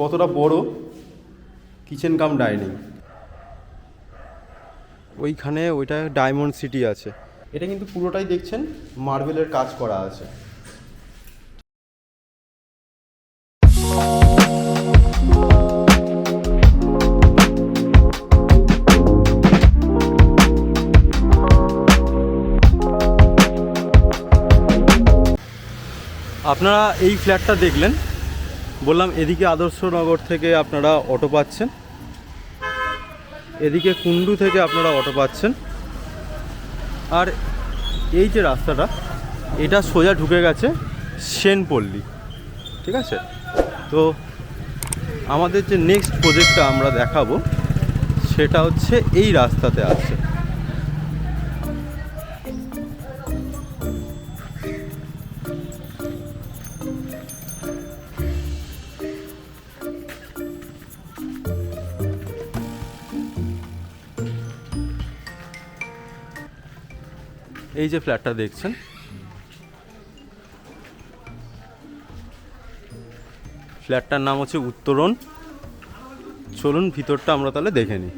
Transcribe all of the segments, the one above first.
কতটা বড়? Kitchen cum dining. ওইখানে ওইটা ডায়মন্ড সিটি আছে। এটা কিন্তু পুরোটাই দেখছেন, মার্বেলের কাজ করা আছে। আপনারা এই ফ্ল্যাটটা দেখলেন বললাম, এদিকে আদর্শনগর থেকে আপনারা অটো পাচ্ছেন। এদিকে কুন্ডু থেকে আপনারা অটো পাচ্ছেন। আর এই যে রাস্তাটা, এটা সোজা ঢুকে গেছে সেনপল্লী। ঠিক আছে? তো আমাদের যে নেক্সট প্রজেক্টটা আমরা দেখাবো, সেটা হচ্ছে এই রাস্তাতে আছে। এই যে ফ্ল্যাটটা দেখছেন? ফ্ল্যাটটার নাম হচ্ছে উত্তরণ। চলুন ভিতরটা আমরা তাহলে দেখে নিই।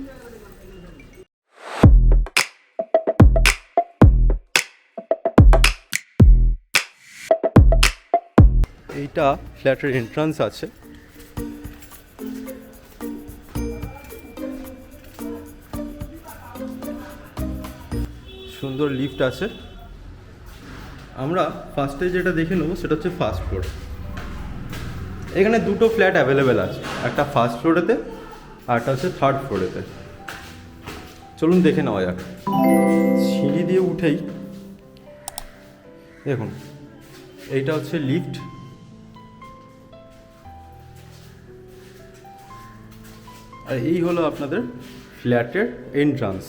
এইটা ফ্ল্যাটের এন্ট্রান্স আছে। সুন্দর লিফট আছে। আমরা ফার্স্টে যেটা দেখে নেব, সেটা হচ্ছে ফার্স্ট ফ্লোর এখানে দুটো ফ্ল্যাট অ্যাভেলেবেল আছে, একটা ফার্স্ট ফ্লোরেতে আর একটা হচ্ছে থার্ড ফ্লোরেতে চলুন দেখে নেওয়া যাক। সিঁড়ি দিয়ে উঠেই, দেখুন, এইটা হচ্ছে লিফট আর এই হলো আপনাদের ফ্ল্যাটের এন্ট্রান্স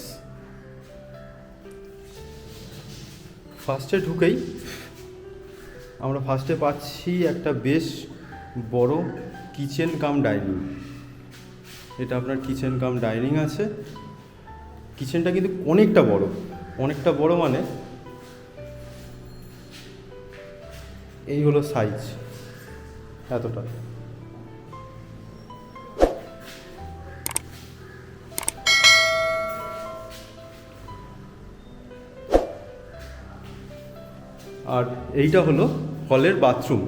ফার্স্টে ঢুকেই আমরা ফার্স্টে পাচ্ছি একটা বেশ বড় কিচেন কাম ডাইনিং এটা আপনার কিচেন কাম ডাইনিং আছে। কিচেনটা কিন্তু অনেকটা বড়। অনেকটা বড় মানে এই হলো সাইজ এতটা আর এইটা হলো হলের বাথরুম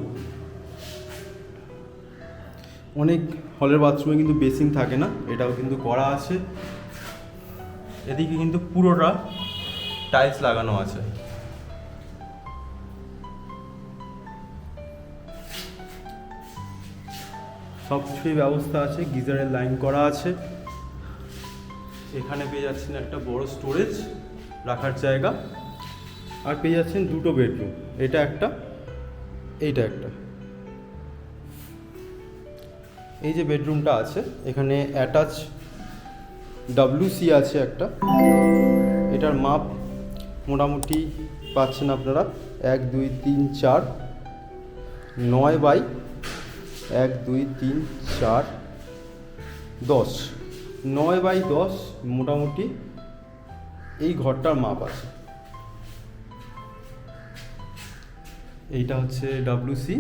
অনেক হলের বাথরুমে কিন্তু বেসিন থাকে না, এটাও কিন্তু করা আছে। এদিকে কিন্তু পুরোটা টাইলস লাগানো আছে। সব কিছুই ব্যবস্থা আছে, গিজারের লাইন করা আছে। এখানে পেয়ে যাচ্ছেন একটা বড় স্টোরেজ রাখার জায়গা। আর পেয়ে যাচ্ছেন দুটো বেডরুম এটা একটা, এইটা একটা। এই যে বেডরুমটা আছে, এখানে অ্যাটাচ সি আছে একটা। এটার মাপ মোটামুটি পাচ্ছেন আপনারা এক, দুই, তিন, চার, নয় বাই এক, দুই, তিন, চার, দশ। নয় বাই দশ মোটামুটি এই ঘরটার মাপ আছে। এইটা হচ্ছে ডাব্লুসি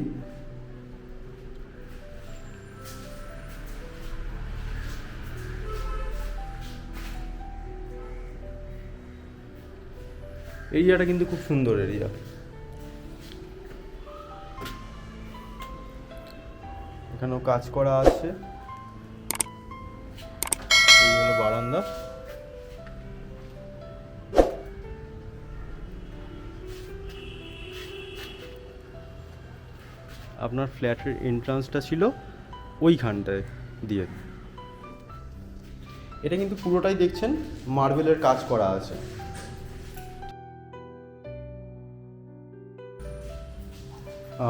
এরিয়াটা কিন্তু খুব সুন্দর এরিয়া এখানেও কাজ করা আছে। আপনার ফ্ল্যাটের এন্ট্রান্সটা ছিল ওইখানটায় দিয়ে। এটা কিন্তু পুরোটাই দেখছেন মার্বেলের কাজ করা আছে।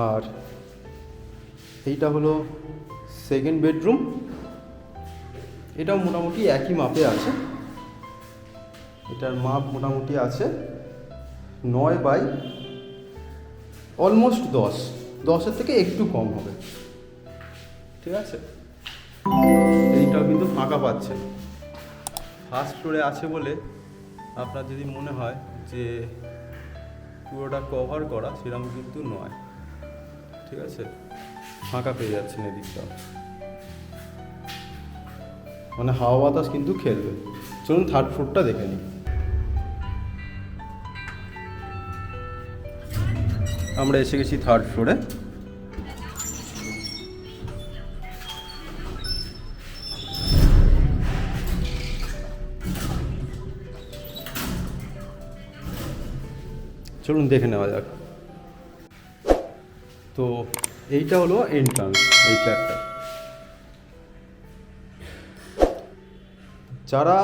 আর এইটা হলো সেকেন্ড বেডরুম এটাও মোটামুটি একই মাপে আছে। এটার মাপ মোটামুটি আছে নয় বাই অলমোস্ট দশ। দশের থেকে একটু কম হবে। ঠিক আছে? এইটাও কিন্তু ফাঁকা পাচ্ছেন ফার্স্ট ফ্লোরে আছে বলে আপনার যদি মনে হয় যে পুরোটা কভার করা সেরকম কিন্তু নয়। ঠিক আছে? ফাঁকা পেয়ে যাচ্ছেন এদিকটা মানে হাওয়া বাতাস কিন্তু খেলবে। চলুন থার্ড ফ্লোরটা দেখে নিই। আমরা এসে গেছি থার্ড ফ্লোরে চলুন দেখে নেওয়া যাক। তো এইটা হলো এন্ট্রান্স এই ফ্ল্যাটটা যারা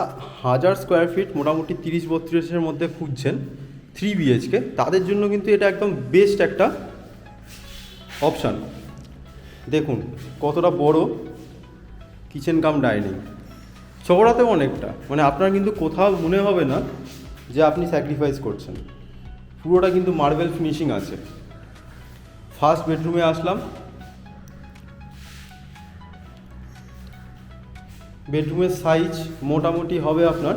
হাজার স্কোয়ার ফিট মোটামুটি তিরিশ বত্রিশের মধ্যে খুঁজছেন থ্রি বিএইচকে তাদের জন্য কিন্তু এটা একদম বেস্ট একটা অপশান দেখুন, কতটা বড় কিচেন কাম ডাইনিং চওড়াতেও অনেকটা মানে আপনার কিন্তু কোথাও মনে হবে না যে আপনি স্যাক্রিফাইস করছেন। পুরোটা কিন্তু মার্বেল ফিনিশিং আছে। ফার্স্ট বেডরুমে আসলাম। বেডরুমের সাইজ মোটামুটি হবে আপনার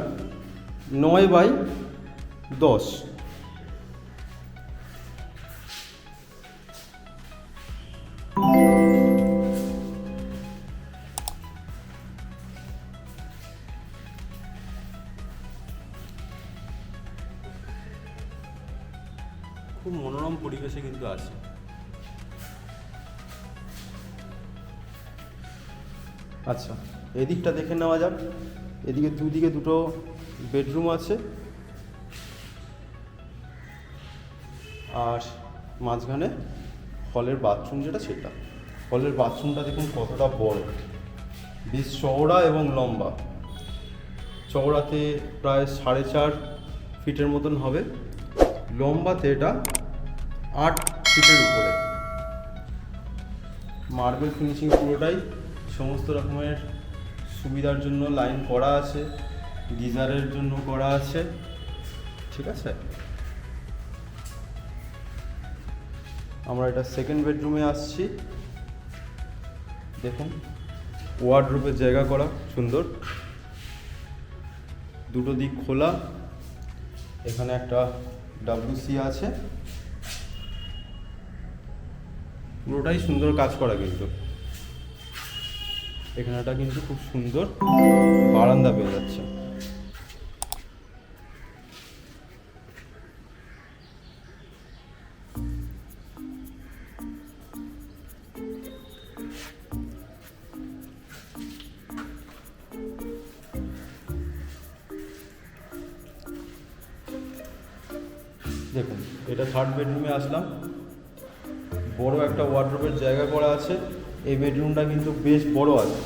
নয় বাই দশ। খুব মনোরম পরিবেশে কিন্তু আছে। আচ্ছা এদিকটা দেখে নেওয়া যাক। এদিকে দুদিকে দুটো বেডরুম আছে। আর মাঝখানে হলের বাথরুম যেটা, সেটা। হলের বাথরুমটা দেখুন কতটা বড়। বেশ চওড়া এবং লম্বা। চওড়াতে প্রায় সাড়ে চার ফিটের মতন হবে। লম্বাতে এটা আট ফিটের উপরে। মার্বেল ফিনিশিং পুরোটাই সমস্ত রকমের সুবিধার জন্য লাইন করা আছে, গিজারের জন্য করা আছে, ঠিক আছে? আমরা এটা সেকেন্ড বেডরুমে আসছি। দেখুন ওয়ার্ডরোবের জায়গা করা, সুন্দর। দুটো দিক খোলা, এখানে একটা ডাব্লিউসি আছে। পুরোটাই সুন্দর কাজ করা কিন্তু। এখানেটা কিন্তু খুব সুন্দর বারান্দা পেয়ে যাচ্ছে। দেখুন, এটা থার্ড বেডরুমে আসলাম। বড় একটা ওয়ার্ড্রোবের জায়গা করা আছে। এই বেডরুমটা কিন্তু বেশ বড় আছে।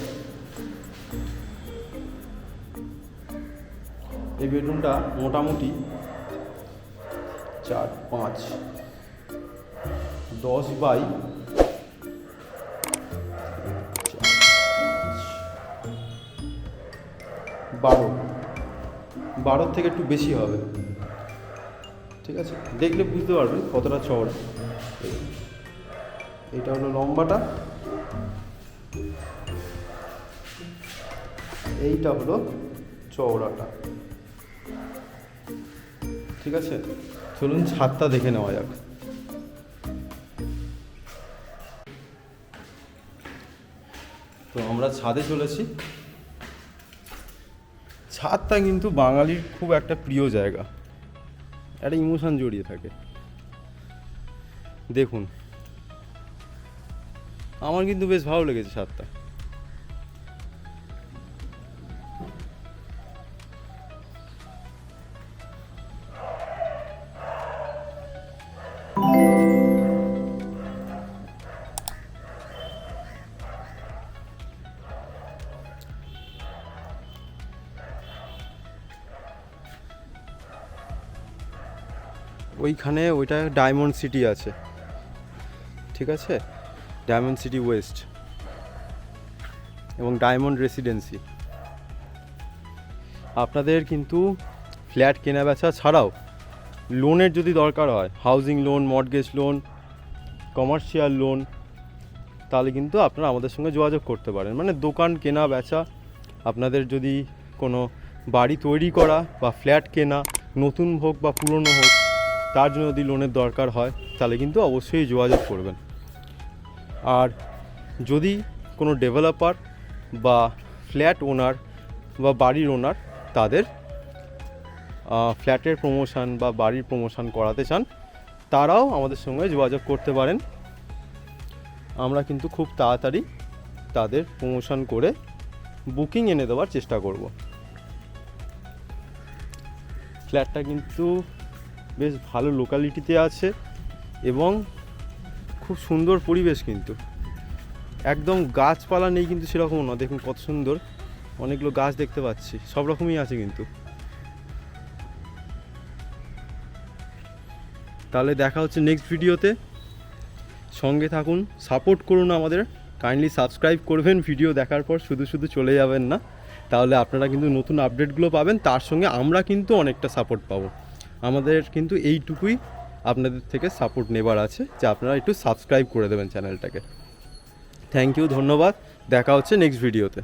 এই বেডরুমটা মোটামুটি চার, পাঁচ, দশ বাই বারো। বারোর থেকে একটু বেশি হবে। ঠিক আছে? দেখলে বুঝতে পারবেন কতটা চওড়া। এটা হলো লম্বাটা। এইটা হলো চওড়াটা। ঠিক আছে? চলুন ছাদটা দেখে নেওয়া যাক। তো আমরা ছাদে চলেছি। ছাদটা কিন্তু বাঙালির খুব একটা প্রিয় জায়গা। একটা ইমোশন জড়িয়ে থাকে। দেখুন আমার কিন্তু বেশ ভালো লেগেছে স্বাদটা। ওইখানে ওইটা ডায়মন্ড সিটি আছে। ঠিক আছে? ডায়মন্ড সিটি ওয়েস্ট এবং ডায়মন্ড রেসিডেন্সি আপনাদের কিন্তু ফ্ল্যাট কেনা বেচা ছাড়াও লোনের যদি দরকার হয় housing loan mortgage loan commercial loan তাহলে কিন্তু আপনারা আমাদের সঙ্গে যোগাযোগ করতে পারেন। মানে দোকান কেনা বেচা আপনাদের যদি কোনো বাড়ি তৈরি করা বা ফ্ল্যাট কেনা নতুন হোক বা পুরনো হোক, তার জন্য যদি লোনের দরকার হয়, তাহলে কিন্তু অবশ্যই যোগাযোগ করবেন। আর যদি কোনো ডেভেলপার বা ফ্ল্যাট ওনার বা বাড়ির ওনার তাদের ফ্ল্যাটের প্রমোশন বা বাড়ির প্রমোশন করাতে চান, তারাও আমাদের সঙ্গে যোগাযোগ করতে পারেন। আমরা কিন্তু খুব তাড়াতাড়ি তাদের প্রমোশন করে বুকিং এনে দেওয়ার চেষ্টা করব। ফ্ল্যাটটা কিন্তু বেশ ভালো লোকালিটিতে আছে এবং খুব সুন্দর পরিবেশ কিন্তু। একদম গাছপালা নেই কিন্তু সেরকম না, দেখুন কত সুন্দর। অনেকগুলো গাছ দেখতে পাচ্ছি, সব রকমই আছে কিন্তু। তাহলে দেখা হচ্ছে নেক্সট ভিডিওতে। সঙ্গে থাকুন সাপোর্ট করুন আমাদের। কাইন্ডলি সাবস্ক্রাইব করবেন ভিডিও দেখার পর, শুধু শুধু চলে যাবেন না। তাহলে আপনারা কিন্তু নতুন আপডেটগুলো পাবেন, তার সঙ্গে আমরা কিন্তু অনেকটা সাপোর্ট পাবো। আমাদের কিন্তু এইটুকুই। আপনাদের থেকে সাপোর্ট নেবার আছে, যে আপনারা একটু সাবস্ক্রাইব করে দেবেন চ্যানেলটাকে থ্যাংক ইউ ধন্যবাদ। দেখা হচ্ছে নেক্সট ভিডিওতে